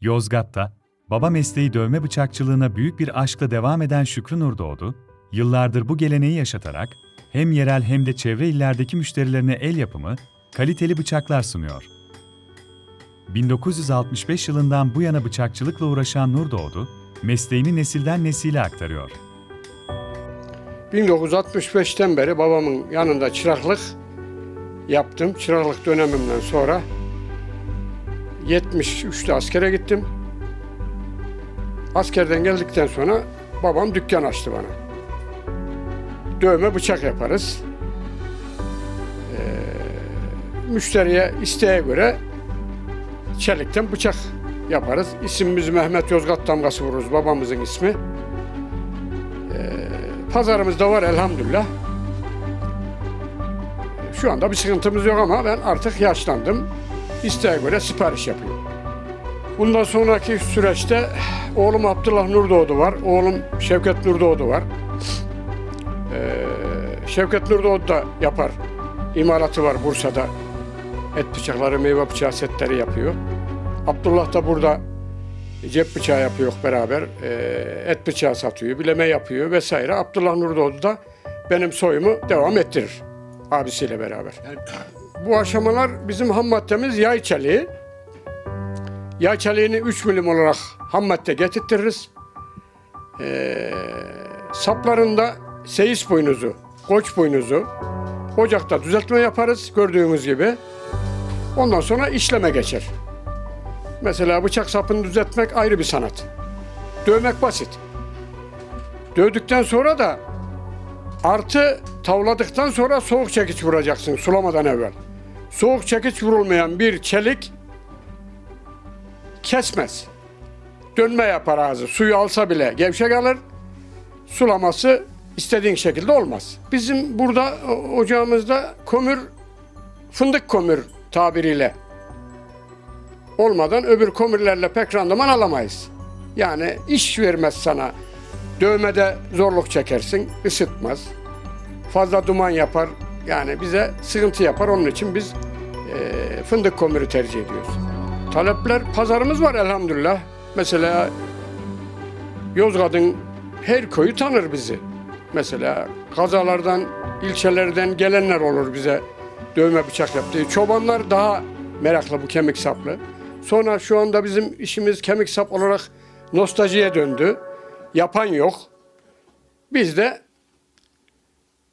Yozgat'ta, baba mesleği dövme bıçakçılığına büyük bir aşkla devam eden Şükrü Nurdoğdu, yıllardır bu geleneği yaşatarak hem yerel hem de çevre illerdeki müşterilerine el yapımı, kaliteli bıçaklar sunuyor. 1965 yılından bu yana bıçakçılıkla uğraşan Nurdoğdu, mesleğini nesilden nesile aktarıyor. 1965'ten beri babamın yanında çıraklık yaptım. Çıraklık dönemimden sonra 73'te askere gittim. Askerden geldikten sonra babam dükkan açtı bana. Dövme bıçak yaparız. Ee, müşteriye isteğe göre çelikten bıçak yaparız. İsmimiz Mehmet Yozgat damgası vururuz babamızın ismi. Pazarımız da var elhamdülillah. Şu anda bir sıkıntımız yok ama ben artık yaşlandım. İsteğe göre sipariş yapıyorum. Bundan sonraki süreçte oğlum Abdullah Nurdoğdu var. Oğlum Şevket Nurdoğdu var. Ee, Şevket Nurdoğdu da yapar. İmalatı var Bursa'da. Et bıçakları, meyve bıçağı setleri yapıyor. Abdullah da burada cep bıçağı yapıyor beraber. Ee, et bıçağı satıyor, bileme yapıyor vesaire. Abdullah Nurdoğdu da benim soyumu devam ettirir abisiyle beraber. Bu aşamalar bizim ham maddemiz yay çeliği. Yay çeliğini 3 milim olarak ham madde getirtiriz. Ee, saplarında seyis boynuzu, koç boynuzu ocakta düzeltme yaparız gördüğünüz gibi. Ondan sonra işleme geçer. Mesela bıçak sapını düzeltmek ayrı bir sanat. Dövmek basit. Dövdükten sonra da artı tavladıktan sonra soğuk çekiç vuracaksın sulamadan evvel. Soğuk çekiç vurulmayan bir çelik kesmez. Dönme yapar ağzı. Suyu alsa bile gevşek alır. Sulaması istediğin şekilde olmaz. Bizim burada ocağımızda kömür, fındık kömür tabiriyle olmadan öbür kömürlerle pek randıman alamayız. Yani iş vermez sana. Dövmede zorluk çekersin, ısıtmaz. Fazla duman yapar. Yani bize sıkıntı yapar. Onun için biz eee, fındık kömürü tercih ediyoruz. Talepler, pazarımız var elhamdülillah. Mesela Yozgat'ın her köyü tanır bizi. Mesela kazalardan, ilçelerden gelenler olur bize dövme bıçak yaptığı. Çobanlar daha meraklı bu kemik saplı. Sonra şu anda bizim işimiz kemik sap olarak nostaljiye döndü. Yapan yok. Biz de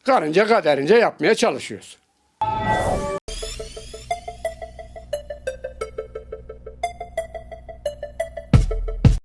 karınca kaderince yapmaya çalışıyoruz.